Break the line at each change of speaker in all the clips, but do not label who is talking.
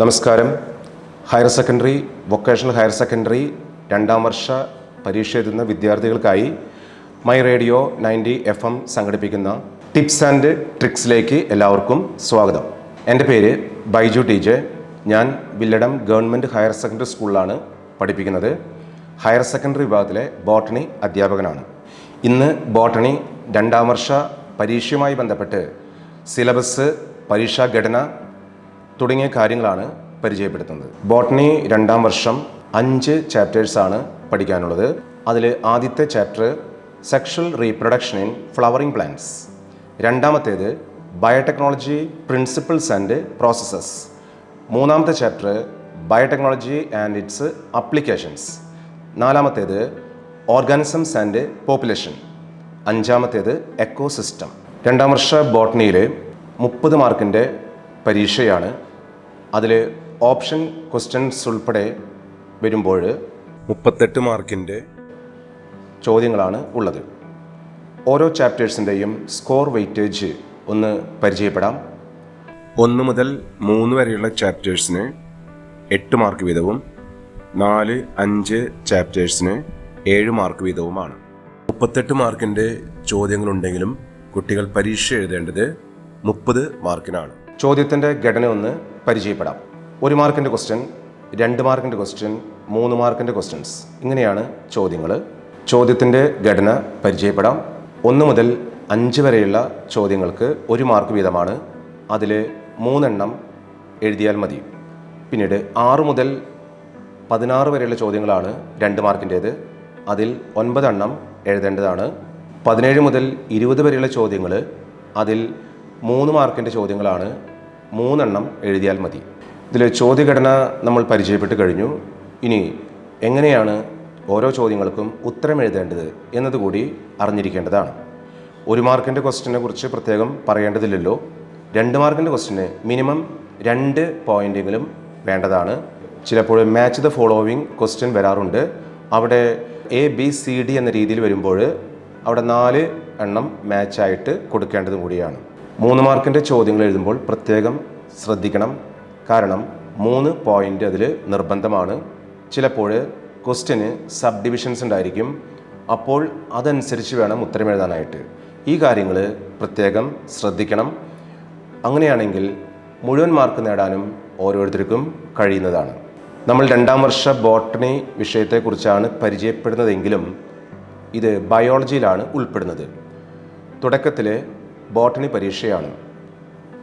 നമസ്കാരം. Higher secondary vocational higher secondary രണ്ടാം വർഷ പരീക്ഷ എഴുതുന്ന വിദ്യാർത്ഥികൾക്കായി my radio ninety F M സംഘടിപ്പിക്കുന്ന ടിപ്സ് ആൻഡ് ട്രിക്സിലേക്ക് എല്ലാവർക്കും സ്വാഗതം. എന്റെ പേര് ബൈജു ടി ജെ. ഞാൻ വില്ലടം ഗവൺമെന്റ് ഹയർ സെക്കൻഡറി സ്കൂളിലാണ് പഠിപ്പിക്കുന്നത്. ഹയർ സെക്കൻഡറി വിഭാഗത്തിലെ ബോട്ടണി അധ്യാപകനാണ്. ഇന്ന് ബോട്ടണി രണ്ടാം വർഷ പരീക്ഷയുമായി ബന്ധപ്പെട്ട് സിലബസ് പരീക്ഷാ ഘടന തുടങ്ങിയ കാര്യങ്ങളാണ് പരിചയപ്പെടുത്തുന്നത്. ബോട്ടണി രണ്ടാം വർഷം അഞ്ച് ചാപ്റ്റേഴ്സാണ് പഠിക്കാനുള്ളത്. അതിൽ ആദ്യത്തെ chapter sexual reproduction in flowering plants രണ്ടാമത്തേത് ബയോടെക്നോളജി പ്രിൻസിപ്പിൾസ് ആൻഡ് പ്രോസസ്സസ് മൂന്നാമത്തെ chapter biotechnology and its applications നാലാമത്തേത് ഓർഗാനിസംസ് ആൻഡ് പോപ്പുലേഷൻ അഞ്ചാമത്തേത് എക്കോസിസ്റ്റം രണ്ടാം വർഷ ബോട്ടണിയിൽ മുപ്പത് മാർക്കിന്റെ പരീക്ഷയാണ് അതിൽ ഓപ്ഷൻ ക്വസ്റ്റ്യൻസ് ഉൾപ്പെടെ വരുമ്പോൾ മുപ്പത്തെട്ട് മാർക്കിന്റെ ചോദ്യങ്ങളാണ് ഉള്ളത്. ഓരോ ചാപ്റ്റേഴ്സിന്റെയും സ്കോർ വെയിറ്റേജ് ഒന്ന് പരിചയപ്പെടാം. ഒന്ന് മുതൽ മൂന്ന് വരെയുള്ള ചാപ്റ്റേഴ്സിന് എട്ട് മാർക്ക് വീതവും നാല് അഞ്ച് ചാപ്റ്റേഴ്സിന് ഏഴ് മാർക്ക് വീതവുമാണ്. മുപ്പത്തെട്ട് മാർക്കിന്റെ ചോദ്യങ്ങളുണ്ടെങ്കിലും കുട്ടികൾ പരീക്ഷ എഴുതേണ്ടത് മുപ്പത് മാർക്കിനാണ്. ചോദ്യത്തിന്റെ ഘടന ഒന്ന് പരിചയപ്പെടാം. ഒരു മാർക്കിന്റെ ക്വസ്റ്റ്യൻ രണ്ട് മാർക്കിന്റെ ക്വസ്റ്റ്യൻ മൂന്ന് മാർക്കിന്റെ ക്വസ്റ്റ്യൻസ് ഇങ്ങനെയാണ് ചോദ്യങ്ങൾ ചോദ്യത്തിന്റെ ഘടന പരിചയപ്പെടാം. ഒന്ന് മുതൽ അഞ്ച് വരെയുള്ള ചോദ്യങ്ങൾക്ക് ഒരു മാർക്ക് വീതമാണ്. അതിൽ മൂന്നെണ്ണം എഴുതിയാൽ മതി. പിന്നീട് ആറ് മുതൽ പതിനാറ് വരെയുള്ള ചോദ്യങ്ങളാണ് രണ്ട് മാർക്കിന്റേത് അതിൽ ഒൻപതെണ്ണം എഴുതേണ്ടതാണ്. പതിനേഴ് മുതൽ ഇരുപത് വരെയുള്ള ചോദ്യങ്ങൾ അതിൽ മൂന്ന് മാർക്കിന്റെ ചോദ്യങ്ങളാണ് മൂന്നെണ്ണം എഴുതിയാൽ മതി. ഇതിൽ ചോദ്യഘടന നമ്മൾ പരിചയപ്പെട്ട് കഴിഞ്ഞു. ഇനി എങ്ങനെയാണ് ഓരോ ചോദ്യങ്ങൾക്കും ഉത്തരം എഴുതേണ്ടത് എന്നതുകൂടി അറിഞ്ഞിരിക്കേണ്ടതാണ്. ഒരു മാർക്കിന്റെ ക്വസ്റ്റിനെ കുറിച്ച് പ്രത്യേകം പറയേണ്ടതില്ലല്ലോ. രണ്ട് മാർക്കിന്റെ ക്വസ്റ്റിന് മിനിമം രണ്ട് പോയിന്റെങ്കിലും വേണ്ടതാണ്. ചിലപ്പോൾ മാച്ച് ദ ഫോളോവിങ് ക്വസ്റ്റ്യൻ വരാറുണ്ട്. അവിടെ എ ബി സി ഡി എന്ന രീതിയിൽ വരുമ്പോൾ അവിടെ നാല് എണ്ണം മാച്ചായിട്ട് കൊടുക്കേണ്ടതും കൂടിയാണ്. മൂന്ന് മാർക്കിന്റെ ചോദ്യങ്ങൾ എഴുതുമ്പോൾ പ്രത്യേകം ശ്രദ്ധിക്കണം. കാരണം മൂന്ന് പോയിന്റ് അതിൽ നിർബന്ധമാണ്. ചിലപ്പോൾ ക്വസ്റ്റ്യന് സബ് ഡിവിഷൻസ് ഉണ്ടായിരിക്കും. അപ്പോൾ അതനുസരിച്ച് വേണം ഉത്തരം എഴുതാനായിട്ട്. ഈ കാര്യങ്ങൾ പ്രത്യേകം ശ്രദ്ധിക്കണം. അങ്ങനെയാണെങ്കിൽ മുഴുവൻ മാർക്ക് നേടാനും ഓരോരുത്തർക്കും കഴിയുന്നതാണ്. നമ്മൾ രണ്ടാം വർഷ ബോട്ടണി വിഷയത്തെക്കുറിച്ചാണ് പരിചയപ്പെടുന്നതെങ്കിലും ഇത് ബയോളജിയിലാണ് ഉൾപ്പെടുന്നത്. തുടക്കത്തിൽ ബോട്ടണി പരീക്ഷയാണ്.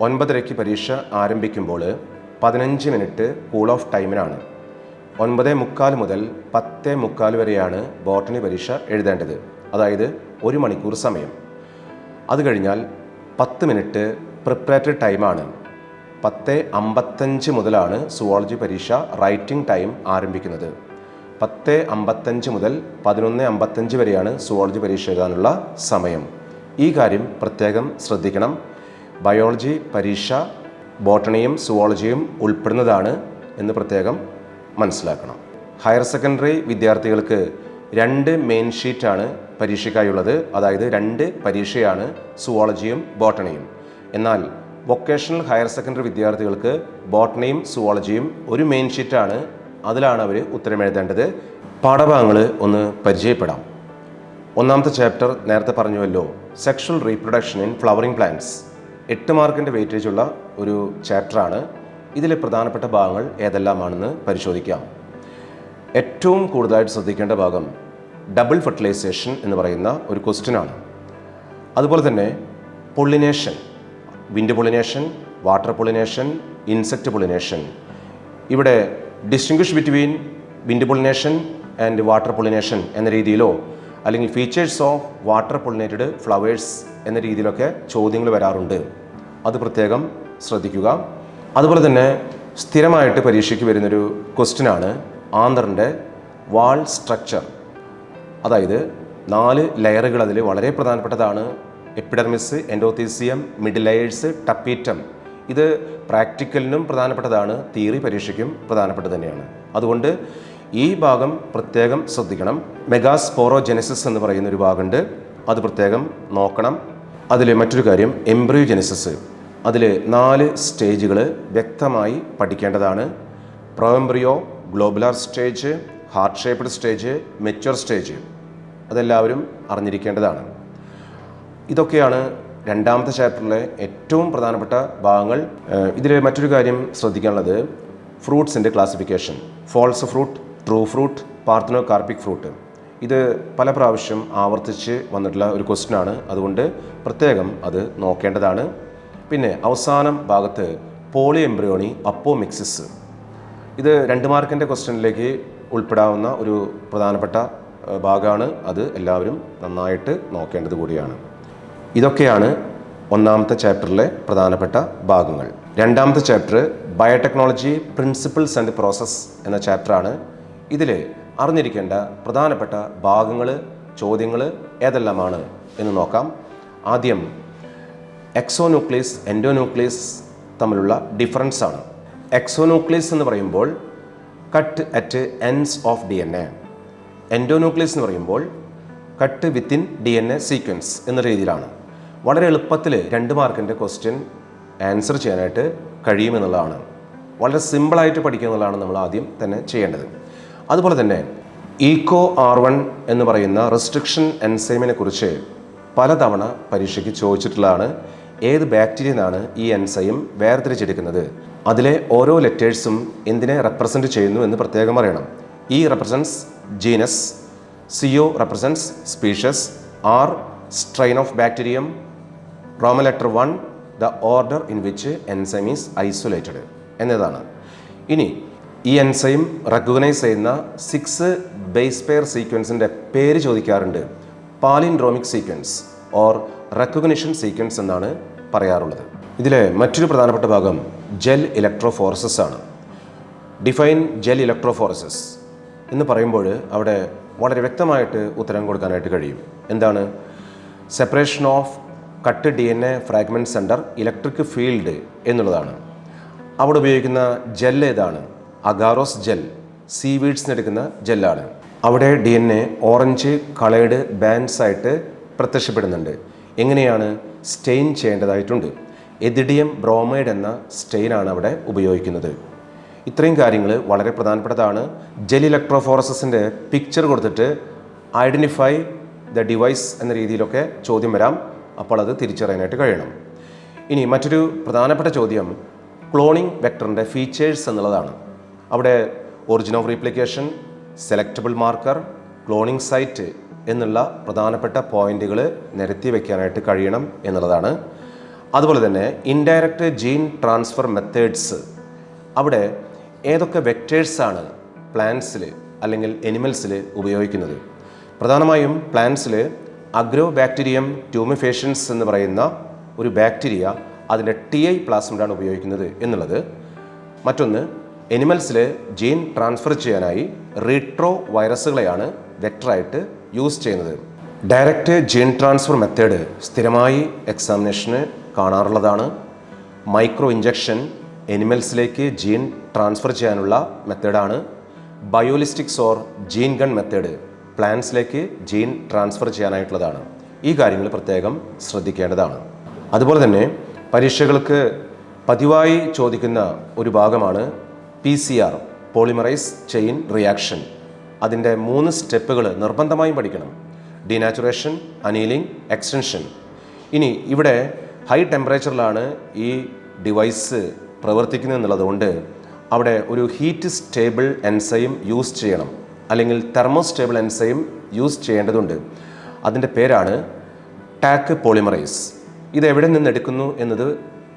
ഒൻപതരയ്ക്ക് പരീക്ഷ ആരംഭിക്കുമ്പോൾ പതിനഞ്ച് മിനിറ്റ് കൂൾ ഓഫ് ടൈമിനാണ്. ഒൻപത് മുക്കാൽ മുതൽ പത്ത് മുക്കാൽ വരെയാണ് ബോട്ടണി പരീക്ഷ എഴുതേണ്ടത്. അതായത് ഒരു മണിക്കൂർ സമയം. അത് കഴിഞ്ഞാൽ പത്ത് മിനിറ്റ് പ്രിപ്പറേറ്ററി ടൈമാണ്. പത്ത് അമ്പത്തഞ്ച് മുതലാണ് സുവോളജി പരീക്ഷ റൈറ്റിംഗ് ടൈം ആരംഭിക്കുന്നത്. പത്ത് അമ്പത്തഞ്ച് മുതൽ പതിനൊന്ന് അമ്പത്തഞ്ച് വരെയാണ് സുവോളജി പരീക്ഷ എഴുതാനുള്ള സമയം. ഈ കാര്യം പ്രത്യേകം ശ്രദ്ധിക്കണം. ബയോളജി പരീക്ഷ ബോട്ടണിയും സുവോളജിയും ഉൾപ്പെടുന്നതാണ് എന്ന് പ്രത്യേകം മനസ്സിലാക്കണം. ഹയർ സെക്കൻഡറി വിദ്യാർത്ഥികൾക്ക് രണ്ട് മെയിൻ ഷീറ്റാണ് പരീക്ഷയ്ക്കായുള്ളത്. അതായത് രണ്ട് പരീക്ഷയാണ് സുവോളജിയും ബോട്ടണിയും. എന്നാൽ വൊക്കേഷണൽ ഹയർ സെക്കൻഡറി വിദ്യാർത്ഥികൾക്ക് ബോട്ടണിയും സുവോളജിയും ഒരു മെയിൻ ഷീറ്റാണ്. അതിലാണ് അവർ ഉത്തരം എഴുതേണ്ടത്. പാഠഭാഗങ്ങൾ ഒന്ന് പരിചയപ്പെടാം. ഒന്നാമത്തെ ചാപ്റ്റർ നേരത്തെ പറഞ്ഞുവല്ലോ. Sexual reproduction in flowering plants എട്ട് മാർക്കിന്റെ വെയിറ്റേജുള്ള ഒരു ചാപ്റ്ററാണ് ഇതിലെ പ്രധാനപ്പെട്ട ഭാഗങ്ങൾ ഏതെല്ലാമാണെന്ന് പരിശോധിക്കാം. ഏറ്റവും കൂടുതലായിട്ട് ശ്രദ്ധിക്കേണ്ട ഭാഗം ഡബിൾ ഫെർട്ടിലൈസേഷൻ എന്ന് പറയുന്ന ഒരു ക്വസ്റ്റ്യനാണ് അതുപോലെ തന്നെ pollination wind pollination water pollination insect pollination ഇവിടെ distinguish between wind pollination and water pollination എന്ന രീതിയിലോ അല്ലെങ്കിൽ features of water pollinated flowers എന്ന രീതിയിലൊക്കെ ചോദ്യങ്ങൾ വരാറുണ്ട്. അത് പ്രത്യേകം ശ്രദ്ധിക്കുക. അതുപോലെ തന്നെ സ്ഥിരമായിട്ട് പരീക്ഷയ്ക്ക് വരുന്നൊരു ക്വസ്റ്റ്യനാണ് ആന്തറിന്റെ വാൾ സ്ട്രക്ചർ അതായത് നാല് ലെയറുകൾ അതിൽ വളരെ പ്രധാനപ്പെട്ടതാണ്. Epidermis endothecium middle layers tapetum ഇത് പ്രാക്ടിക്കലിനും പ്രധാനപ്പെട്ടതാണ്. തിയറി പരീക്ഷയ്ക്കും പ്രധാനപ്പെട്ടത് തന്നെയാണ്. അതുകൊണ്ട് ഈ ഭാഗം പ്രത്യേകം ശ്രദ്ധിക്കണം. മെഗാസ്പോറോജെനസിസ് എന്ന് പറയുന്ന ഒരു ഭാഗമുണ്ട്. അത് പ്രത്യേകം നോക്കണം. അതിൽ മറ്റൊരു കാര്യം എംബ്രിയോജെനസിസ്. അതിൽ നാല് സ്റ്റേജുകൾ വ്യക്തമായി പഠിക്കേണ്ടതാണ്. Proembryo globular stage heart shaped stage mature stage. അതെല്ലാവരും അറിഞ്ഞിരിക്കേണ്ടതാണ്. ഇതൊക്കെയാണ് രണ്ടാമത്തെ ചാപ്റ്ററിലെ ഏറ്റവും പ്രധാനപ്പെട്ട ഭാഗങ്ങൾ. ഇതിൽ മറ്റൊരു കാര്യം ശ്രദ്ധിക്കാനുള്ളത് ഫ്രൂട്ട്സിന്റെ classification. False fruit true fruit parthenocarpic fruit ഇത് പല പ്രാവശ്യം ആവർത്തിച്ച് വന്നിട്ടുള്ള ഒരു ക്വസ്റ്റ്യൻ ആണ്. അതുകൊണ്ട് പ്രത്യേകം അത് നോക്കേണ്ടതാണ്. പിന്നെ അവസാനം ഭാഗത്ത് പോളി എംബ്രിയോണി അപ്പോമിക്സിസ് ഇത് രണ്ട് മാർക്കിന്റെ ക്വസ്റ്റ്യനിലേക്ക് ഉൾപ്പെടാവുന്ന ഒരു പ്രധാനപ്പെട്ട ഭാഗമാണ്. അത് എല്ലാവരും നന്നായിട്ട് നോക്കേണ്ടത് കൂടിയാണ്. ഇതൊക്കെയാണ് ഒന്നാമത്തെ ചാപ്റ്ററിലെ പ്രധാനപ്പെട്ട ഭാഗങ്ങൾ. രണ്ടാമത്തെ chapter biotechnology principles and process എന്ന ചാപ്റ്ററാണ്. ഇതിൽ അറിഞ്ഞിരിക്കേണ്ട പ്രധാനപ്പെട്ട ഭാഗങ്ങൾ ചോദ്യങ്ങൾ ഏതെല്ലാമാണ് എന്ന് നോക്കാം. ആദ്യം എക്സോന്യൂക്ലിയസ് എൻഡോന്യൂക്ലിയസ് തമ്മിലുള്ള ഡിഫറൻസ് ആണ്. എക്സോന്യൂക്ലിയസ് എന്ന് പറയുമ്പോൾ cut at ends of D N A endonuclease എന്ന് പറയുമ്പോൾ cut within D N A sequence എന്ന രീതിയിലാണ്. വളരെ എളുപ്പത്തിൽ രണ്ട് മാർക്കിന്റെ ക്വസ്റ്റ്യൻ ആൻസർ ചെയ്യാനായിട്ട് കഴിയുമെന്നുള്ളതാണ് വളരെ സിമ്പിളായിട്ട് പഠിക്കുക എന്നുള്ളതാണ് നമ്മൾ ആദ്യം തന്നെ ചെയ്യേണ്ടത്. അതുപോലെ തന്നെ ഈക്കോ ആർ വൺ എന്ന് പറയുന്ന റെസ്ട്രിക്ഷൻ എൻസൈമിനെ കുറിച്ച് പലതവണ പരീക്ഷയ്ക്ക് ചോദിച്ചിട്ടുള്ളതാണ് ഏത് ബാക്ടീരിയനാണ് ഈ എൻസൈം വേർതിരിച്ചെടുക്കുന്നത്. അതിലെ ഓരോ ലെറ്റേഴ്സും എന്തിനെ റെപ്രസെന്റ് ചെയ്യുന്നു എന്ന് പ്രത്യേകം അറിയണം E represents genus co represents species R strain of bacterium Roman letter one the order in which enzyme is isolated എന്നതാണ്. ഇനി ഈ എൻസൈം റെക്കഗ്നൈസ് ചെയ്യുന്ന സിക്സ് ബേസ് പെയർ സീക്വൻസിന്റെ പേര് ചോദിക്കാറുണ്ട്. Palindromic sequence or recognition sequence എന്നാണ് പറയാറുള്ളത്. ഇതിലെ മറ്റൊരു പ്രധാനപ്പെട്ട ഭാഗം ജെൽ ഇലക്ട്രോഫോറസസ് ആണ്. ഡിഫൈൻ ജെൽ ഇലക്ട്രോഫോറസസ് എന്ന് പറയുമ്പോൾ അവിടെ വളരെ വ്യക്തമായിട്ട് ഉത്തരം കൊടുക്കാനായിട്ട് കഴിയും. എന്താണ്? Separation of cut D N A fragment centre electric field എന്നുള്ളതാണ്. അവിടെ ഉപയോഗിക്കുന്ന ജെൽ ഏതാണ്? അഗാറോസ് ജെൽ സീവീഡ്സിന് എടുക്കുന്ന ജെല്ലാണ്. അവിടെ D N A orange coloured bands ആയിട്ട് പ്രത്യക്ഷപ്പെടുന്നുണ്ട്. എങ്ങനെയാണ് സ്റ്റെയിൻ ചെയ്യേണ്ടതായിട്ടുണ്ട്? എതിഡിയം ബ്രോമൈഡ് എന്ന സ്റ്റെയിനാണ് അവിടെ ഉപയോഗിക്കുന്നത്. ഇത്രയും കാര്യങ്ങൾ വളരെ പ്രധാനപ്പെട്ടതാണ്. ജെൽ ഇലക്ട്രോഫോറസസിന്റെ പിക്ചർ കൊടുത്തിട്ട് ഐഡന്റിഫൈ ദ ഡിവൈസ് എന്ന രീതിയിലൊക്കെ ചോദ്യം വരാം. അപ്പോൾ അത് തിരിച്ചറിയാനായിട്ട് കഴിയണം. ഇനി മറ്റൊരു പ്രധാനപ്പെട്ട ചോദ്യം ക്ലോണിംഗ് വെക്ടറിന്റെ ഫീച്ചേഴ്സ് എന്നുള്ളതാണ്. അവിടെ origin of replication selectable marker cloning site എന്നുള്ള പ്രധാനപ്പെട്ട പോയിന്റുകൾ നിരത്തി വയ്ക്കാനായിട്ട് കഴിയണം എന്നുള്ളതാണ്. അതുപോലെ തന്നെ ഇൻഡയറക്റ്റ് ജീൻ ട്രാൻസ്ഫർ മെത്തേഡ്സ് അവിടെ ഏതൊക്കെ വെക്റ്റേഴ്സാണ് പ്ലാന്റ്സിൽ അല്ലെങ്കിൽ എനിമൽസിൽ ഉപയോഗിക്കുന്നത്? പ്രധാനമായും പ്ലാന്റ്സിൽ അഗ്രോ ബാക്ടീരിയം ട്യൂമിഫേഷൻസ് എന്ന് പറയുന്ന ഒരു ബാക്ടീരിയ അതിന്റെ ടി ഐ പ്ലാസ്മിഡാണ് ഉപയോഗിക്കുന്നത് എന്നുള്ളത്. മറ്റൊന്ന് എനിമൽസിൽ ജീൻ ട്രാൻസ്ഫർ ചെയ്യാനായി റീട്രോ വൈറസുകളെയാണ് വെക്ടറായിട്ട് യൂസ് ചെയ്യുന്നത്. ഡയറക്റ്റ് ജീൻ ട്രാൻസ്ഫർ മെത്തേഡ് സ്ഥിരമായി എക്സാമിനേഷന് കാണാറുള്ളതാണ്. മൈക്രോ ഇഞ്ചക്ഷൻ എനിമൽസിലേക്ക് ജീൻ ട്രാൻസ്ഫർ ചെയ്യാനുള്ള മെത്തേഡാണ് biolistics or gene gun method പ്ലാന്റ്സിലേക്ക് gene transfer ചെയ്യാനായിട്ടുള്ളതാണ്. ഈ കാര്യങ്ങൾ പ്രത്യേകം ശ്രദ്ധിക്കേണ്ടതാണ്. അതുപോലെ തന്നെ പരീക്ഷകൾക്ക് പതിവായി ചോദിക്കുന്ന ഒരു ഭാഗമാണ് P C R polymerase chain reaction അതിന്റെ മൂന്ന് സ്റ്റെപ്പുകൾ നിർബന്ധമായും പഠിക്കണം. ഡിനാച്ചുറേഷൻ അനീലിംഗ് എക്സ്റ്റൻഷൻ ഇനി ഇവിടെ ഹൈ ടെമ്പറേച്ചറിലാണ് ഈ ഡിവൈസ് പ്രവർത്തിക്കുന്നത് എന്നുള്ളതുകൊണ്ട് അവിടെ ഒരു ഹീറ്റ് സ്റ്റേബിൾ എൻസൈം യൂസ് ചെയ്യണം. അല്ലെങ്കിൽ തെർമോ സ്റ്റേബിൾ എൻസൈം യൂസ് ചെയ്യേണ്ടതുണ്ട്. അതിന്റെ പേരാണ് ടാക്ക് പോളിമറൈസ് ഇത് എവിടെ നിന്ന് എടുക്കുന്നു എന്നത്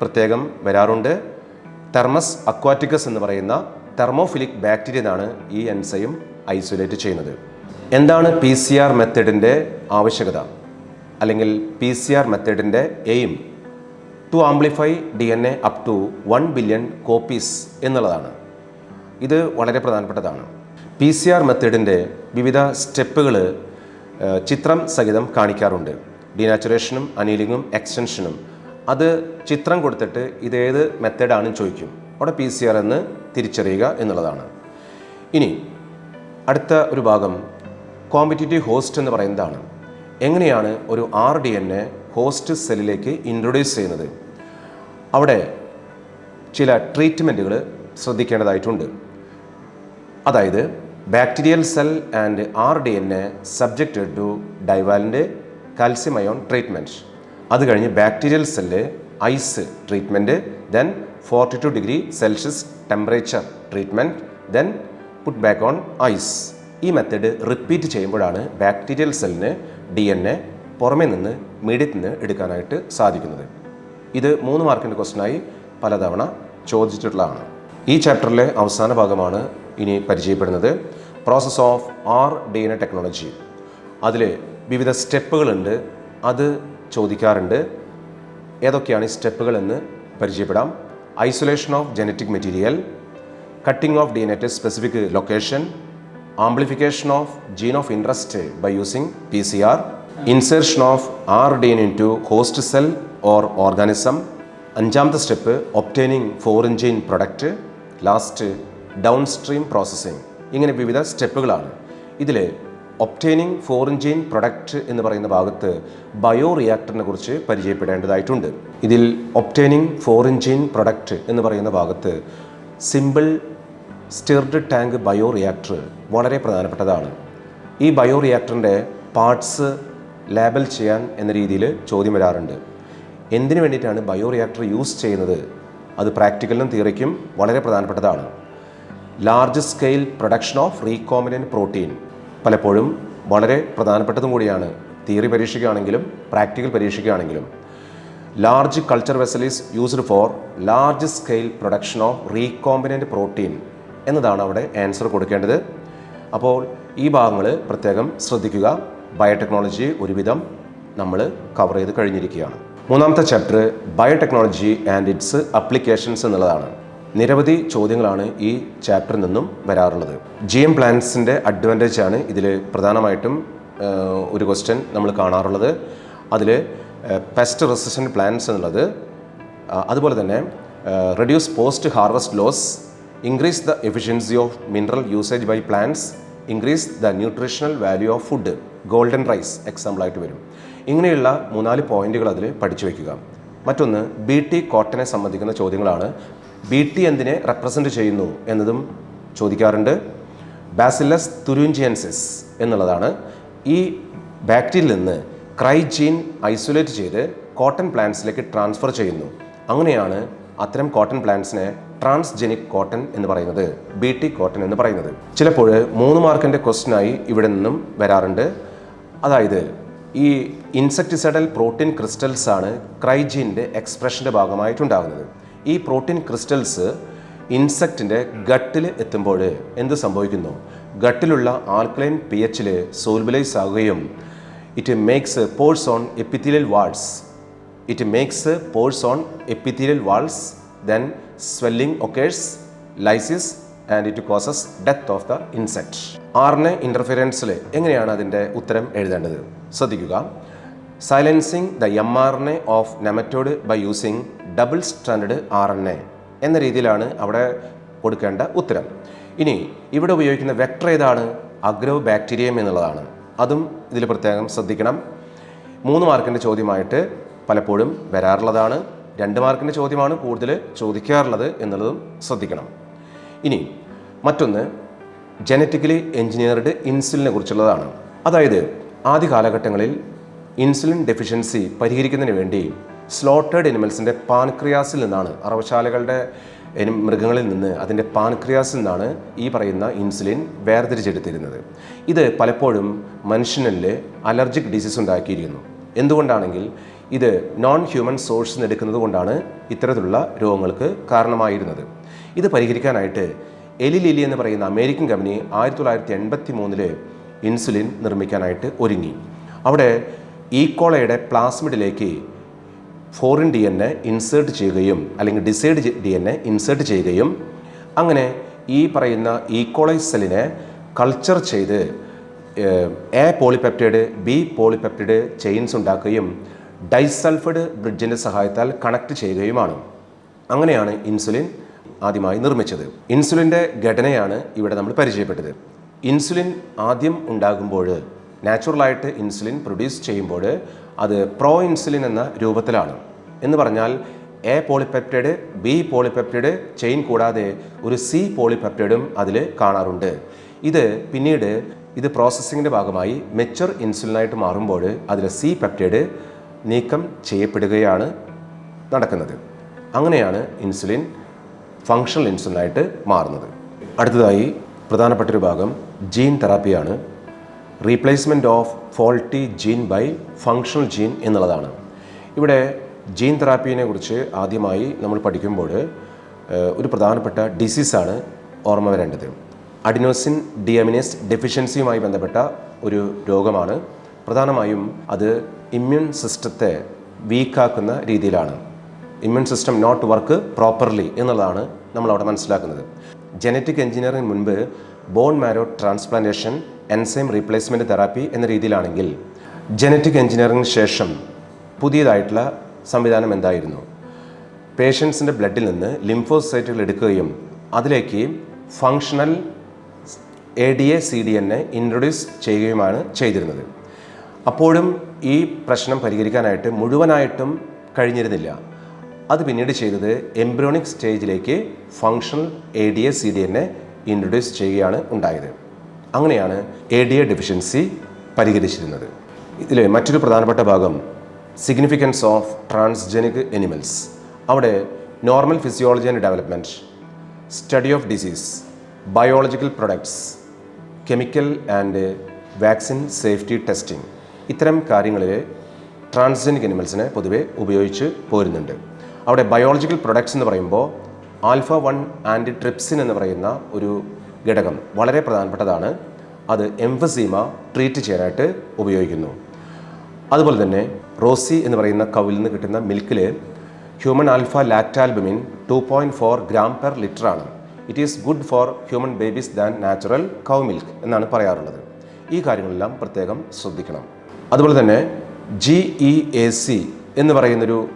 പ്രത്യേകം വരാറുണ്ട്. തെർമസ് അക്വാറ്റിക്കസ് എന്ന് പറയുന്ന തെർമോഫിലിക് ബാക്ടീരിയ എന്നാണ് ഈ എൻസൈം ഐസൊലേറ്റ് ചെയ്യുന്നത്. എന്താണ് പി സി ആർ മെത്തേഡിന്റെ ആവശ്യകത? അല്ലെങ്കിൽ P C R മെത്തേഡിന്റെ aim to amplify D N A up to one billion copies എന്നുള്ളതാണ്. ഇത് വളരെ പ്രധാനപ്പെട്ടതാണ്. പി സി ആർ മെത്തേഡിന്റെ വിവിധ സ്റ്റെപ്പുകൾ ചിത്രം സഹിതം കാണിക്കാറുണ്ട്. ഡീനാച്ചുറേഷനും അനീലിങ്ങും എക്സ്റ്റൻഷനും അത് ചിത്രം കൊടുത്തിട്ട് ഇതേത് മെത്തേഡാണെന്ന് ചോദിക്കും. അവിടെ പി സി ആർ എന്ന് തിരിച്ചറിയുക എന്നുള്ളതാണ്. ഇനി അടുത്ത ഒരു ഭാഗം കോമ്പറ്റീറ്റീവ് ഹോസ്റ്റ് എന്ന് പറയുന്നതാണ്. എങ്ങനെയാണ് ഒരു ആർ ഡി എൻ ഹോസ്റ്റ് സെല്ലിലേക്ക് ഇൻട്രൊഡ്യൂസ് ചെയ്യുന്നത്? അവിടെ ചില ട്രീറ്റ്മെന്റുകൾ ശ്രദ്ധിക്കേണ്ടതായിട്ടുണ്ട്. അതായത് bacterial cell and R D N A subjected to divalent calcium ion treatment അത് കഴിഞ്ഞ് bacterial cell ice treatment then forty two degree Celsius temperature treatment then put back on ice ഈ മെത്തേഡ് റിപ്പീറ്റ് ചെയ്യുമ്പോഴാണ് bacterial സെല്ലിന് D N A പുറമേ നിന്ന് മീഡിയത്തിൽ നിന്ന് എടുക്കാനായിട്ട് സാധിക്കുന്നത്. ഇത് മൂന്ന് മാർക്കിന്റെ ക്വസ്റ്റനായി പലതവണ ചോദിച്ചിട്ടുള്ളതാണ്. ഈ ചാപ്റ്ററിലെ അവസാന ഭാഗമാണ് ഇനി പരിചയപ്പെടുന്നത്. Process of R D N A technology അതിൽ വിവിധ സ്റ്റെപ്പുകളുണ്ട് അത് ചോദിക്കാറുണ്ട്. ഏതൊക്കെയാണ് ഈ സ്റ്റെപ്പുകൾ എന്ന് പരിചയപ്പെടാം. Isolation of genetic material cutting of D N at specific location amplification of gene of interest by using P C R insertion of R D N into host cell or organism അഞ്ചാമത്തെ step obtaining engine product last down stream processing ഇങ്ങനെ വിവിധ സ്റ്റെപ്പുകളാണ്. ഇതിൽ obtaining foreign gene product എന്ന് പറയുന്ന ഭാഗത്ത് bio റിയാക്ടറിനെ കുറിച്ച് പരിചയപ്പെടേണ്ടതായിട്ടുണ്ട്. ഇതിൽ obtaining foreign gene product എന്ന് പറയുന്ന ഭാഗത്ത് simple stirred tank bio reactor വളരെ പ്രധാനപ്പെട്ടതാണ്. ഈ ബയോ റിയാക്ടറിന്റെ പാർട്സ് ലേബൽ ചെയ്യാൻ എന്ന രീതിയിൽ ചോദ്യം വരാറുണ്ട്. എന്തിനു വേണ്ടിയിട്ടാണ് ബയോ റിയാക്ടർ യൂസ് ചെയ്യുന്നത്? അത് പ്രാക്ടിക്കലിനും തിയറിക്കും വളരെ പ്രധാനപ്പെട്ടതാണ്. Large scale production of recombinant protein പലപ്പോഴും വളരെ പ്രധാനപ്പെട്ടതും കൂടിയാണ്. തിയറി പരീക്ഷയ്ക്കാണെങ്കിലും practical പരീക്ഷയ്ക്കാണെങ്കിലും large culture vessel is used for large scale production of recombinant protein എന്നതാണ് അവിടെ ആൻസർ കൊടുക്കേണ്ടത്. അപ്പോൾ ഈ ഭാഗങ്ങൾ പ്രത്യേകം ശ്രദ്ധിക്കുക. ബയോടെക്നോളജി ഒരുവിധം നമ്മൾ കവർ ചെയ്ത് കഴിഞ്ഞിരിക്കുകയാണ്. മൂന്നാമത്തെ chapter biotechnology and its applications എന്നുള്ളതാണ്. നിരവധി ചോദ്യങ്ങളാണ് ഈ ചാപ്റ്ററിൽ നിന്നും വരാറുള്ളത്. ജി എം പ്ലാൻസിന്റെ അഡ്വാന്റേജ് ആണ് ഇതിൽ പ്രധാനമായിട്ടും ഒരു ക്വസ്റ്റ്യൻ നമ്മൾ കാണാറുള്ളത്. അതിൽ പെസ്റ്റ് റെസിസ്റ്റന്റ് പ്ലാൻസ് എന്നുള്ളത് അതുപോലെ തന്നെ reduce post harvest loss increase the efficiency of mineral usage by plants increase the nutritional value of food golden rice എക്സാമ്പിളായിട്ട് വരും. ഇങ്ങനെയുള്ള മൂന്നാൽ പോയിന്റുകൾ അതിൽ പഠിച്ചു വയ്ക്കുക മറ്റൊന്ന് ബി ടി കോട്ടനെ സംബന്ധിക്കുന്ന ചോദ്യങ്ങളാണ്. ബി ടി എന്തിനെ റെപ്രസെന്റ് ചെയ്യുന്നു എന്നതും ചോദിക്കാറുണ്ട്. ബാസിലസ് തുരുഞ്ചിയൻസിസ് എന്നുള്ളതാണ്. ഈ ബാക്ടീരിയയിൽ നിന്ന് ക്രൈജീൻ ഐസൊലേറ്റ് ചെയ്ത് കോട്ടൺ പ്ലാന്റ്സിലേക്ക് ട്രാൻസ്ഫർ ചെയ്യുന്നു. അങ്ങനെയാണ് അത്തരം കോട്ടൺ പ്ലാന്റ്സിനെ ട്രാൻസ്ജെനിക് കോട്ടൺ എന്ന് പറയുന്നത് ബി ടി കോട്ടൺ എന്ന് പറയുന്നത്. ചിലപ്പോൾ മൂന്ന് മാർക്കിന്റെ ക്വസ്റ്റനായി ഇവിടെ നിന്നും വരാറുണ്ട്. അതായത് ഈ ഇൻസെക്ടിസൈഡൽ പ്രോട്ടീൻ ക്രിസ്റ്റൽസ് ആണ് ക്രൈജീന്റെ എക്സ്പ്രഷന്റെ ഭാഗമായിട്ടുണ്ടാകുന്നത്. ഈ പ്രോട്ടീൻ ക്രിസ്റ്റൽസ് ഇൻസെക്റ്റിന്റെ ഗട്ടിൽ എത്തുമ്പോൾ എന്ത് സംഭവിക്കുന്നു? ഗട്ടിലുള്ള ആൽക്ലൈൻ പി എച്ചിൽ സോൾബിലൈസ് ആകുകയും it makes pores on epithelial walls it makes pores on epithelial walls then swelling occurs lysis and it causes death of the insect ആറിന് ഇന്റർഫിയറൻസിൽ എങ്ങനെയാണ് അതിന്റെ ഉത്തരം എഴുതേണ്ടത്? ശ്രദ്ധിക്കുക. Silencing the M R N A of nematode by using double standard R N A എന്ന രീതിയിലാണ് അവിടെ കൊടുക്കേണ്ട ഉത്തരം. ഇനി ഇവിടെ ഉപയോഗിക്കുന്ന വെക്ടർ ഏതാണ്? അഗ്രോ ബാക്ടീരിയം എന്നുള്ളതാണ്. അതും ഇതിൽ പ്രത്യേകം ശ്രദ്ധിക്കണം. മൂന്ന് മാർക്കിന്റെ ചോദ്യമായിട്ട് പലപ്പോഴും വരാറുള്ളതാണ്. രണ്ട് മാർക്കിന്റെ ചോദ്യമാണ് കൂടുതൽ ചോദിക്കാറുള്ളത് എന്നുള്ളതും ശ്രദ്ധിക്കണം. ഇനി മറ്റൊന്ന് ജനറ്റിക്കലി എഞ്ചിനീയർഡ് ഇൻസുലിനെ കുറിച്ചുള്ളതാണ്. അതായത് ആദ്യ കാലഘട്ടങ്ങളിൽ ഇൻസുലിൻ ഡെഫിഷ്യൻസി പരിഹരിക്കുന്നതിന് വേണ്ടി സ്ലോട്ടേഡ് എനിമൽസിന്റെ പാൻക്രിയാസിൽ നിന്നാണ് അറവശാലകളുടെ മൃഗങ്ങളിൽ നിന്ന് അതിന്റെ പാൻക്രിയാസിൽ നിന്നാണ് ഈ പറയുന്ന ഇൻസുലിൻ വേർതിരിച്ചെടുത്തിരുന്നത്. ഇത് പലപ്പോഴും മനുഷ്യനിൽ അലർജിക് ഡിസീസ് ഉണ്ടാക്കിയിരിക്കുന്നു. എന്തുകൊണ്ടാണെങ്കിൽ ഇത് നോൺ ഹ്യൂമൻ സോഴ്സിൽ നിന്ന് എടുക്കുന്നത് കൊണ്ടാണ് ഇത്തരത്തിലുള്ള രോഗങ്ങൾക്ക് കാരണമായിരുന്നത്. ഇത് പരിഹരിക്കാനായിട്ട് എലി ലിലി എന്ന് പറയുന്ന അമേരിക്കൻ കമ്പനി ആയിരത്തി തൊള്ളായിരത്തി എൺപത്തി മൂന്നിൽ ഇൻസുലിൻ നിർമ്മിക്കാനായിട്ട് ഒരുങ്ങി. അവിടെ ഈക്കോളയുടെ പ്ലാസ്മിഡിലേക്ക് foreign D N A insert ചെയ്യുകയും അല്ലെങ്കിൽ desired D N A insert ചെയ്യുകയും അങ്ങനെ ഈ പറയുന്ന ഈക്കോളൈ സെല്ലിനെ കൾച്ചർ ചെയ്ത് A polypeptide B polypeptide chains ഉണ്ടാക്കുകയും ഡൈസൾഫൈഡ് ബ്രിഡ്ജിന്റെ സഹായത്താൽ കണക്ട് ചെയ്യുകയുമാണ്. അങ്ങനെയാണ് ഇൻസുലിൻ ആദ്യമായി നിർമ്മിച്ചത്. ഇൻസുലിന്റെ ഘടനയാണ് ഇവിടെ നമ്മൾ പരിചയപ്പെട്ടത്. ഇൻസുലിൻ ആദ്യം ഉണ്ടാകുമ്പോൾ നാച്ചുറലായിട്ട് ഇൻസുലിൻ പ്രൊഡ്യൂസ് ചെയ്യുമ്പോൾ അത് പ്രോ ഇൻസുലിൻ എന്ന രൂപത്തിലാണ്. എന്ന് പറഞ്ഞാൽ A polypeptide B polypeptide chain കൂടാതെ ഒരു സി പോളിപെപ്റ്റൈഡും അതിൽ കാണാറുണ്ട്. ഇത് പിന്നീട് ഇത് പ്രോസസ്സിങ്ങിന്റെ ഭാഗമായി മെച്ചർ ഇൻസുലിനായിട്ട് മാറുമ്പോൾ അതിൽ സി പെപ്റ്റൈഡ് നീക്കം ചെയ്യപ്പെടുകയാണ് നടക്കുന്നത്. അങ്ങനെയാണ് ഇൻസുലിൻ ഫങ്ഷണൽ ഇൻസുലിനായിട്ട് മാറുന്നത്. അടുത്തതായി പ്രധാനപ്പെട്ടൊരു ഭാഗം gene തെറാപ്പിയാണ്. Replacement of faulty gene by functional gene എന്നുള്ളതാണ്. ഇവിടെ ജീൻ തെറാപ്പിയെ കുറിച്ച് ആദ്യമായി നമ്മൾ പഠിക്കുമ്പോൾ ഒരു പ്രധാനപ്പെട്ട ഡിസീസാണ് ഓർമ്മ വരേണ്ടത്. അഡിനോസിൻ ഡിയമിനസ് ഡെഫിഷ്യൻസിയുമായി ബന്ധപ്പെട്ട ഒരു രോഗമാണ്. പ്രധാനമായും അത് ഇമ്മ്യൂൺ സിസ്റ്റത്തെ വീക്കാക്കുന്ന രീതിയിലാണ്. Immune system not work properly എന്നുള്ളതാണ് നമ്മളവിടെ മനസ്സിലാക്കുന്നത്. ജനറ്റിക് എഞ്ചിനീയറിംഗ് മുൻപ് bone marrow transplantation enzyme replacement therapy എന്ന രീതിയിലാണെങ്കിൽ ജനറ്റിക് എഞ്ചിനീയറിംഗിന് ശേഷം പുതിയതായിട്ടുള്ള സംവിധാനം എന്തായിരുന്നു? പേഷ്യൻസിന്റെ ബ്ലഡിൽ നിന്ന് ലിംഫോസൈറ്റുകൾ എടുക്കുകയും അതിലേക്ക് functional A D A C D എന്നെ ഇൻട്രൊഡ്യൂസ് ചെയ്യുകയുമാണ് ചെയ്തിരുന്നത്. അപ്പോഴും ഈ പ്രശ്നം പരിഹരിക്കാനായിട്ട് മുഴുവനായിട്ടും കഴിഞ്ഞിരുന്നില്ല. അത് പിന്നീട് ചെയ്തത് എംബ്രോണിക് സ്റ്റേജിലേക്ക് functional A D A C D എന്നെ ഇൻട്രൊഡ്യൂസ് ചെയ്യുകയാണ് ഉണ്ടായത്. അങ്ങനെയാണ് എ ഡി എ ഡെഫിഷ്യൻസി പരിഹരിച്ചിരുന്നത്. ഇതിൽ മറ്റൊരു പ്രധാനപ്പെട്ട ഭാഗം സിഗ്നിഫിക്കൻസ് ഓഫ് ട്രാൻസ്ജെനിക് എനിമൽസ് അവിടെ normal physiology and development study of disease biological products chemical and vaccine safety testing ഇത്തരം കാര്യങ്ങളിൽ ട്രാൻസ്ജെനിക് അനിമൽസിനെ പൊതുവെ ഉപയോഗിച്ച് പോരുന്നുണ്ട്. അവിടെ ബയോളജിക്കൽ പ്രൊഡക്ട്സ് എന്ന് പറയുമ്പോൾ ആൽഫ വൺ ആൻഡ് ട്രിപ്സിൻ എന്ന് പറയുന്ന ഒരു ഘടകം വളരെ പ്രധാനപ്പെട്ടതാണ്. അത് എംഫസീമ ട്രീറ്റ് ചെയ്യാനായിട്ട് ഉപയോഗിക്കുന്നു. അതുപോലെ തന്നെ റോസി എന്ന് പറയുന്ന കവിൽ നിന്ന് കിട്ടുന്ന മിൽക്കിൽ human alpha lactalbumin two point four gram per litre ആണ്. It is good for human babies than natural cow milk എന്നാണ് പറയാറുള്ളത്. ഈ കാര്യങ്ങളെല്ലാം പ്രത്യേകം ശ്രദ്ധിക്കണം. അതുപോലെ തന്നെ ജി ഇ എ സി എന്ന് പറയുന്നൊരു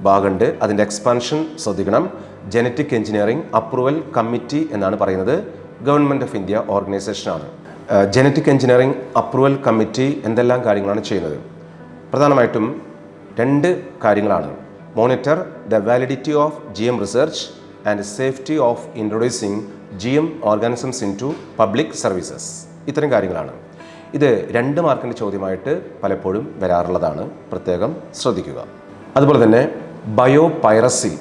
ഭാഗമുണ്ട്. അതിന്റെ എക്സ്പാൻഷൻ ശ്രദ്ധിക്കണം. ജനറ്റിക് എഞ്ചിനീയറിംഗ് അപ്രൂവൽ കമ്മിറ്റി എന്നാണ് പറയുന്നത്. ഗവൺമെന്റ് ഓഫ് ഇന്ത്യ ഓർഗനൈസേഷനാണ്. ജനറ്റിക് എഞ്ചിനീയറിംഗ് അപ്രൂവൽ കമ്മിറ്റി എന്തെല്ലാം കാര്യങ്ങളാണ് ചെയ്യുന്നത്? പ്രധാനമായിട്ടും രണ്ട് കാര്യങ്ങളാണ്. Monitor the validity of G M research and safety of introducing G M organisms into public services ഇത്തരം കാര്യങ്ങളാണ്. ഇത് രണ്ട് മാർക്കിന്റെ ചോദ്യമായിട്ട് പലപ്പോഴും വരാറുള്ളതാണ്. പ്രത്യേകം ശ്രദ്ധിക്കുക. അതുപോലെ തന്നെ ബയോ പൈറസി.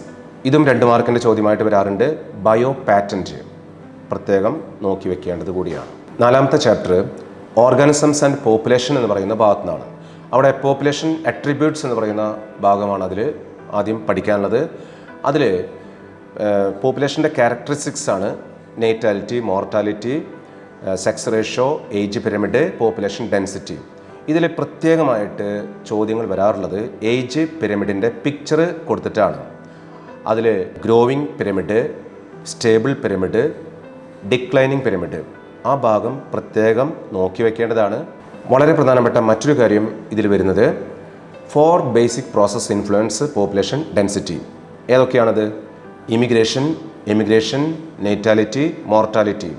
ഇതും രണ്ട് മാർക്കിന്റെ ചോദ്യമായിട്ട് വരാറുണ്ട്. ബയോ പാറ്റന്റ് പ്രത്യേകം നോക്കി വെക്കേണ്ടത് കൂടിയാണ്. നാലാമത്തെ ചാപ്റ്റർ ഓർഗാനിസംസ് ആൻഡ് പോപ്പുലേഷൻ എന്ന് പറയുന്ന ഭാഗത്തു നിന്നാണ് അവിടെ പോപ്പുലേഷൻ അട്രിബ്യൂട്ട്സ് എന്ന് പറയുന്ന ഭാഗമാണ് അതിൽ ആദ്യം പഠിക്കാനുള്ളത്. അതിൽ പോപ്പുലേഷന്റെ ക്യാരക്ടറിസ്റ്റിക്സ് ആണ്. Natality mortality sex ratio age pyramid population density ഇതിൽ പ്രത്യേകമായിട്ട് ചോദ്യങ്ങൾ വരാറുള്ളത് ഏജ് പിരമിഡിന്റെ പിക്ചർ കൊടുത്തിട്ടാണ്. അതിൽ growing pyramid stable pyramid declining pyramid ആ ഭാഗം പ്രത്യേകം നോക്കി വെക്കേണ്ടതാണ്. വളരെ പ്രധാനപ്പെട്ട മറ്റൊരു കാര്യം ഇതിൽ വരുന്നത്. Four basic process influence population density ഏതൊക്കെയാണത്? Immigration emigration natality mortality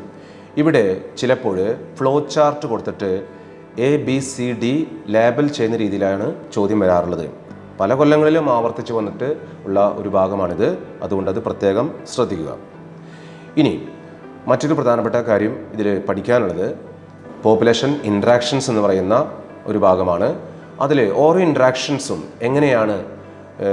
ഇവിടെ ചിലപ്പോൾ ഫ്ലോ ചാർട്ട് കൊടുത്തിട്ട് A B C D label ചെയ്യുന്ന രീതിയിലാണ് ചോദ്യം വരാറുള്ളത്. പല കൊല്ലങ്ങളിലും ആവർത്തിച്ച് വന്നിട്ട് ഉള്ള ഒരു ഭാഗമാണിത്. അതുകൊണ്ട് അത് പ്രത്യേകം ശ്രദ്ധിക്കുക. ഇനി മറ്റൊരു പ്രധാനപ്പെട്ട കാര്യം ഇതിൽ പഠിക്കാനുള്ളത്. പോപ്പുലേഷൻ ഇൻട്രാക്ഷൻസ് എന്ന് പറയുന്ന ഒരു ഭാഗമാണ്. അതിൽ ഓരോ ഇൻട്രാക്ഷൻസും എങ്ങനെയാണ്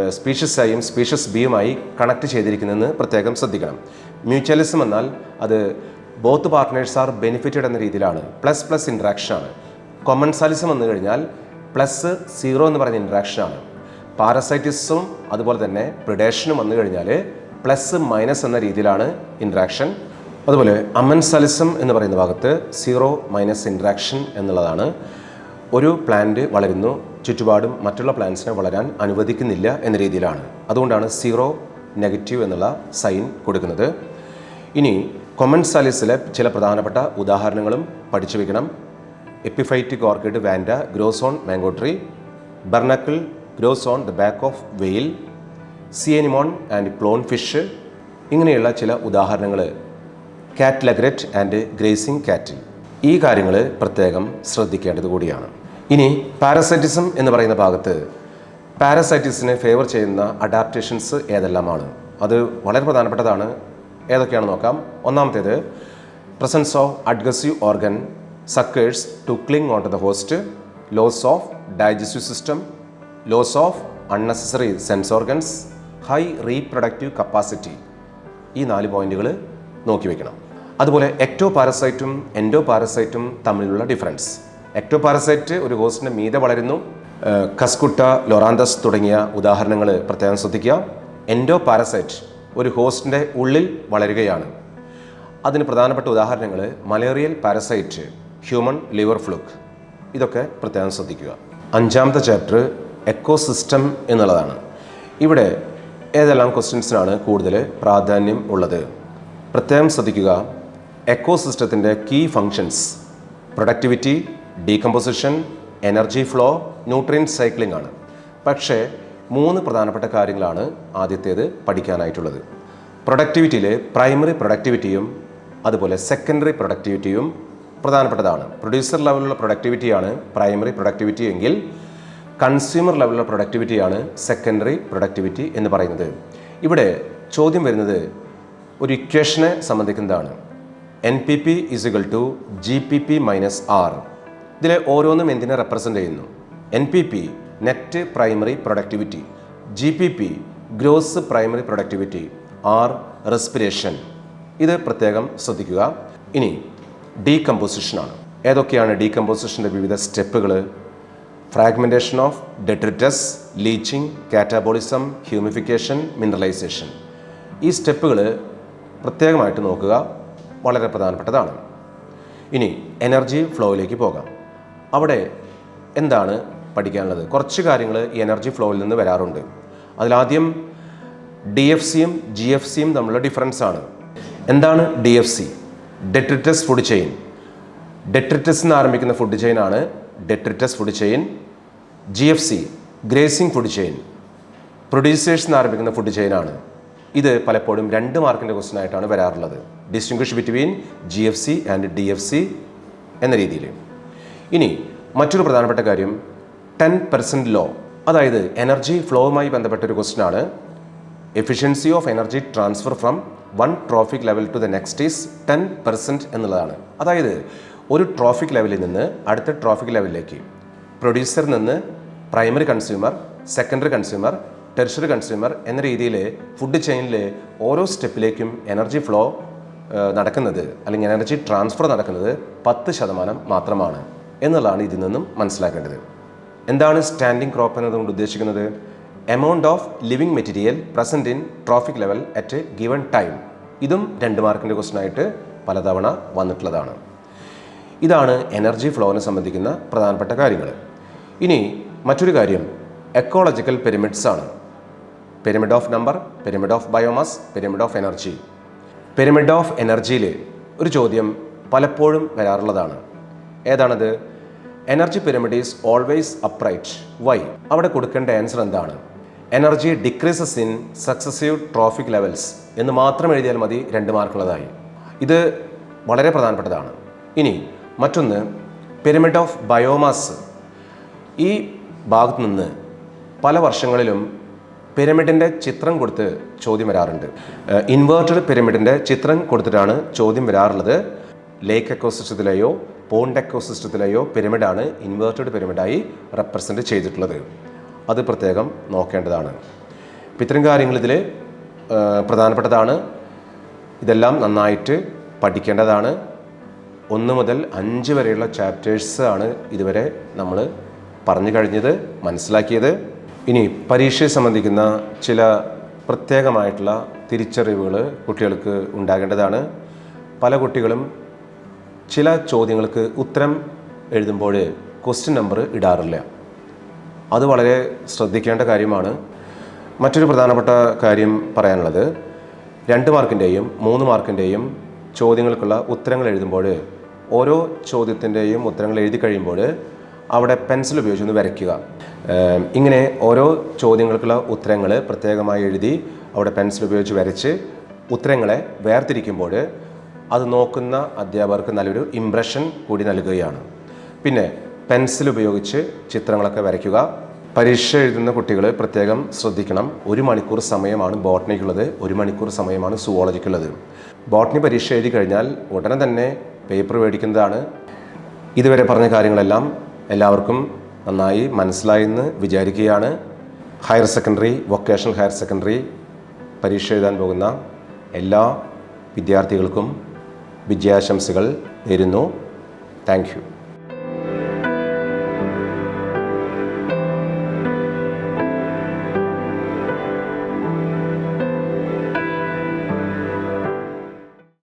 സ്പീഷ്യസ് ആയും സ്പീഷ്യസ് ബിയുമായി കണക്ട് ചെയ്തിരിക്കുന്നതെന്ന് പ്രത്യേകം ശ്രദ്ധിക്കണം. മ്യൂച്വലിസം എന്നാൽ അത് ബോത്ത് പാർട്ട്നേഴ്സ് ആർ ബെനിഫിറ്റഡ് എന്ന രീതിയിലാണ്. പ്ലസ് പ്ലസ് ഇൻട്രാക്ഷൻ ആണ്. കൊമൺസാലിസം വന്നു കഴിഞ്ഞാൽ പ്ലസ് സീറോ എന്ന് പറയുന്ന ഇൻട്രാക്ഷൻ ആണ്. പാരസൈറ്റിസും അതുപോലെ തന്നെ പ്രിഡേഷനും വന്നു കഴിഞ്ഞാൽ പ്ലസ് മൈനസ് എന്ന രീതിയിലാണ് ഇൻട്രാക്ഷൻ അതുപോലെ അമൻസലിസം എന്ന് പറയുന്ന ഭാഗത്ത് സീറോ മൈനസ് ഇൻട്രാക്ഷൻ എന്നുള്ളതാണ്. ഒരു പ്ലാന്റ് വളരുന്നു ചുറ്റുപാടും മറ്റുള്ള പ്ലാന്റ്സിനെ വളരാൻ അനുവദിക്കുന്നില്ല എന്ന രീതിയിലാണ്. അതുകൊണ്ടാണ് സീറോ നെഗറ്റീവ് എന്നുള്ള സൈൻ കൊടുക്കുന്നത്. ഇനി കൊമൻസാലിസിലെ ചില പ്രധാനപ്പെട്ട ഉദാഹരണങ്ങളും പഠിച്ചു വയ്ക്കണം epiphytic orchid vanda grows on mango tree barnacle grows on the back of whale sea anemone and clone fish ഇങ്ങനെയുള്ള ചില ഉദാഹരണങ്ങൾ കാറ്റ് ലഗ്രറ്റ് ആൻഡ് ഗ്രേസിംഗ് കാറ്റിൽ ഈ കാര്യങ്ങൾ പ്രത്യേകം ശ്രദ്ധിക്കേണ്ടത് കൂടിയാണ്. ഇനി പാരസൈറ്റിസം എന്ന് പറയുന്ന ഭാഗത്ത് പാരസൈറ്റിസിനെ ഫേവർ ചെയ്യുന്ന അഡാപ്റ്റേഷൻസ് ഏതെല്ലാമാണ്? അത് വളരെ പ്രധാനപ്പെട്ടതാണ്. ഏതൊക്കെയാണ് നോക്കാം? ഒന്നാമത്തേത് presence of adhesive organ suckers to cling on to the host loss of digestive system loss of unnecessary sense organs high reproductive capacity ഈ നാല് പോയിന്റുകൾ നോക്കി വെക്കണം അതുപോലെ എക്ടോ പാരസൈറ്റും എൻഡോ പാരസൈറ്റും തമ്മിലുള്ള ഡിഫറൻസ്. എക്ടോ പാരസൈറ്റ് ഒരു ഹോസ്റ്റിന്റെ മീതെ വളരുന്നു. കസ്കുട്ട ലൊറാന്തസ് തുടങ്ങിയ ഉദാഹരണങ്ങൾ പ്രത്യേകം ശ്രദ്ധിക്കുക. എൻഡോ പാരസൈറ്റ് ഒരു ഹോസ്റ്റിന്റെ ഉള്ളിൽ വളരുകയാണ്. അതിന് പ്രധാനപ്പെട്ട ഉദാഹരണങ്ങൾ malarial parasite human liver fluke. ഇതൊക്കെ പ്രത്യേകം ശ്രദ്ധിക്കുക. അഞ്ചാമത്തെ ചാപ്റ്റർ എക്കോസിസ്റ്റം എന്നുള്ളതാണ്. ഇവിടെ ഏതെല്ലാം ക്വസ്റ്റ്യൻസിനാണ് കൂടുതൽ പ്രാധാന്യം ഉള്ളത്? പ്രത്യേകം ശ്രദ്ധിക്കുക. എക്കോ സിസ്റ്റത്തിന്റെ key functions productivity decomposition energy flow nutrient cycling ആണ്. പക്ഷേ മൂന്ന് പ്രധാനപ്പെട്ട കാര്യങ്ങളാണ് ആദ്യത്തേത് പഠിക്കാനായിട്ടുള്ളത്. പ്രൊഡക്ടിവിറ്റിയിലെ പ്രൈമറി പ്രൊഡക്ടിവിറ്റിയും അതുപോലെ സെക്കൻഡറി പ്രൊഡക്ടിവിറ്റിയും പ്രധാനപ്പെട്ടതാണ്. പ്രൊഡ്യൂസർ ലെവലിലുള്ള പ്രൊഡക്ടിവിറ്റിയാണ് പ്രൈമറി പ്രൊഡക്ടിവിറ്റി എങ്കിൽ കൺസ്യൂമർ ലെവലിലുള്ള പ്രൊഡക്ടിവിറ്റിയാണ് സെക്കൻഡറി പ്രൊഡക്ടിവിറ്റി എന്ന് പറയുന്നത്. ഇവിടെ ചോദ്യം വരുന്നത് ഒരു ഇക്വേഷനെ സംബന്ധിക്കുന്നതാണ്. N P P is equal to G P P minus R ഇതിലെ ഓരോന്നും എന്തിനെ റെപ്രസെന്റ് ചെയ്യുന്നു? N P P net primary productivity G P P gross primary productivity R respiration ഇത് പ്രത്യേകം ശ്രദ്ധിക്കുക. ഇനി ഡീകമ്പോസിഷനാണ് ഏതൊക്കെയാണ് ഡീകമ്പോസിഷന്റെ വിവിധ സ്റ്റെപ്പുകൾ fragmentation of detritus leaching catabolism humification mineralisation ഈ സ്റ്റെപ്പുകൾ പ്രത്യേകമായിട്ട് നോക്കുക. വളരെ പ്രധാനപ്പെട്ടതാണ്. ഇനി എനർജി ഫ്ലോയിലേക്ക് പോകാം. അവിടെ എന്താണ് പഠിക്കാനുള്ളത്? കുറച്ച് കാര്യങ്ങൾ ഈ എനർജി ഫ്ലോയിൽ നിന്ന് വരാറുണ്ട്. അതിലാദ്യം ഡി എഫ് സിയും ജി എഫ് സിയും തമ്മിലുള്ള ഡിഫറൻസ് ആണ്. എന്താണ് D F C detritus food chain detritus എന്ന് ആരംഭിക്കുന്ന ഫുഡ് ചെയിൻ ആണ് detritus food chain G F C grazing food chain producers എന്ന് ആരംഭിക്കുന്ന ഫുഡ് ചെയിൻ ആണ്. ഇത് പലപ്പോഴും രണ്ട് മാർക്കിന്റെ ക്വസ്റ്റൻ ആയിട്ടാണ് വരാറുള്ളത്. Distinguish between G F C and D F C എന്ന രീതിയിൽ. ഇനി മറ്റൊരു പ്രധാനപ്പെട്ട കാര്യം ടെൻ പെർസെന്റ് ലോ അതായത് എനർജി ഫ്ലോവുമായി ബന്ധപ്പെട്ട ഒരു ക്വസ്റ്റൻ ആണ്. Efficiency of energy transfer from one trophic level to the next is ten percent എന്നുള്ളതാണ്. അതായത് ഒരു ട്രോഫിക് ലെവലിൽ നിന്ന് അടുത്ത ട്രോഫിക് ലെവലിലേക്ക് പ്രൊഡ്യൂസറിൽ നിന്ന് primary consumer secondary consumer tertiary consumer എന്ന രീതിയിൽ ഫുഡ് ചെയിനിൽ ഓരോ സ്റ്റെപ്പിലേക്കും എനർജി ഫ്ലോ നടക്കുന്നത്. അല്ലെങ്കിൽ എനർജി ട്രാൻസ്ഫർ നടക്കുന്നത് പത്ത് ശതമാനം മാത്രമാണ് എന്നുള്ളതാണ് ഇതിൽ നിന്നും മനസ്സിലാക്കേണ്ടത്. എന്താണ് സ്റ്റാൻഡിംഗ് ക്രോപ്പ് എന്നതുകൊണ്ട് ഉദ്ദേശിക്കുന്നത്? Amount of living material present in trophic level at a given time ഇതും രണ്ട് മാർക്കിന്റെ ക്വസ്റ്റൻ ആയിട്ട് പലതവണ വന്നിട്ടുള്ളതാണ്. ഇതാണ് എനർജി ഫ്ലോവിനെ സംബന്ധിക്കുന്ന പ്രധാനപ്പെട്ട കാര്യങ്ങൾ ഇനി മറ്റൊരു കാര്യം എക്കോളജിക്കൽ പിരമിഡ്സ് ആണ്. Pyramid of number pyramid of biomass pyramid of energy pyramid of എനർജിയിൽ ഒരു ചോദ്യം പലപ്പോഴും വരാറുള്ളതാണ്. ഏതാണത്? Energy pyramid is always upright why അവിടെ കൊടുക്കേണ്ട ആൻസർ എന്താണ്? Energy decreases in successive trophic levels എന്ന് മാത്രം എഴുതിയാൽ മതി രണ്ട് മാർക്കുള്ളതായി ഇത് വളരെ പ്രധാനപ്പെട്ടതാണ്. ഇനി മറ്റൊന്ന് പിരമിഡ് ഓഫ് ബയോമാസ് ഈ ഭാഗത്തു നിന്ന് പല വർഷങ്ങളിലും പിരമിഡിന്റെ ചിത്രം കൊടുത്ത് ചോദ്യം വരാറുണ്ട്. ഇൻവേർട്ടഡ് പിരമിഡിന്റെ ചിത്രം കൊടുത്തിട്ടാണ് ചോദ്യം വരാറുള്ളത്. ലേക്ക് എക്കോസിസ്റ്റത്തിലെയോ പോണ്ട് എക്കോസിസ്റ്റത്തിലെയോ പിരമിഡാണ് ഇൻവേർട്ടഡ് പിരമിഡായി റെപ്രസെന്റ് ചെയ്തിട്ടുള്ളത്. അത് പ്രത്യേകം നോക്കേണ്ടതാണ്. അപ്പം ഇത്തരം കാര്യങ്ങൾ ഇതിൽ പ്രധാനപ്പെട്ടതാണ്. ഇതെല്ലാം നന്നായിട്ട് പഠിക്കേണ്ടതാണ്. ഒന്ന് മുതൽ അഞ്ച് വരെയുള്ള ചാപ്റ്റേഴ്സ് ആണ് ഇതുവരെ നമ്മൾ പറഞ്ഞു കഴിഞ്ഞത് മനസ്സിലാക്കിയത്. ഇനി പരീക്ഷയെ സംബന്ധിക്കുന്ന ചില പ്രത്യേകമായിട്ടുള്ള തിരിച്ചറിവുകൾ കുട്ടികൾക്ക് ഉണ്ടാകേണ്ടതാണ്. പല കുട്ടികളും ചില ചോദ്യങ്ങൾക്ക് ഉത്തരം എഴുതുമ്പോൾ ക്വസ്റ്റ്യൻ നമ്പർ ഇടാറില്ല. അത് വളരെ ശ്രദ്ധിക്കേണ്ട കാര്യമാണ്. മറ്റൊരു പ്രധാനപ്പെട്ട കാര്യം പറയാനുള്ളത്. രണ്ട് മാർക്കിന്റെയും മൂന്ന് മാർക്കിന്റെയും ചോദ്യങ്ങൾക്കുള്ള ഉത്തരങ്ങൾ എഴുതുമ്പോൾ ഓരോ ചോദ്യത്തിന്റെയും ഉത്തരങ്ങൾ എഴുതി കഴിയുമ്പോൾ അവിടെ പെൻസിൽ ഉപയോഗിച്ച് ഒന്ന് വരയ്ക്കുക. ഇങ്ങനെ ഓരോ ചോദ്യങ്ങൾക്കുള്ള ഉത്തരങ്ങൾ പ്രത്യേകമായി എഴുതി അവിടെ പെൻസിൽ ഉപയോഗിച്ച് വരച്ച് ഉത്തരങ്ങളെ വേർതിരിക്കുമ്പോൾ അത് നോക്കുന്ന അധ്യാപകർക്ക് നല്ലൊരു ഇംപ്രഷൻ കൂടി നൽകുകയാണ്. പിന്നെ പെൻസിൽ ഉപയോഗിച്ച് ചിത്രങ്ങളൊക്കെ വരയ്ക്കുക. പരീക്ഷ എഴുതുന്ന കുട്ടികൾ പ്രത്യേകം ശ്രദ്ധിക്കണം. ഒരു മണിക്കൂർ സമയമാണ് ബോട്ടണിക്കുള്ളത്. ഒരു മണിക്കൂർ സമയമാണ് സുവോളജിക്കുള്ളത്. ബോട്ടണി പരീക്ഷ എഴുതി കഴിഞ്ഞാൽ ഉടനെ തന്നെ പേപ്പർ മേടിക്കുന്നതാണ്. ഇതുവരെ പറഞ്ഞ കാര്യങ്ങളെല്ലാം എല്ലാവർക്കും നന്നായി മനസ്സിലായെന്ന് വിചാരിക്കുകയാണ്. Higher secondary vocational higher secondary പരീക്ഷ എഴുതാൻ പോകുന്ന എല്ലാ വിദ്യാർത്ഥികൾക്കും വിജയാശംസകൾ നേരുന്നു. താങ്ക്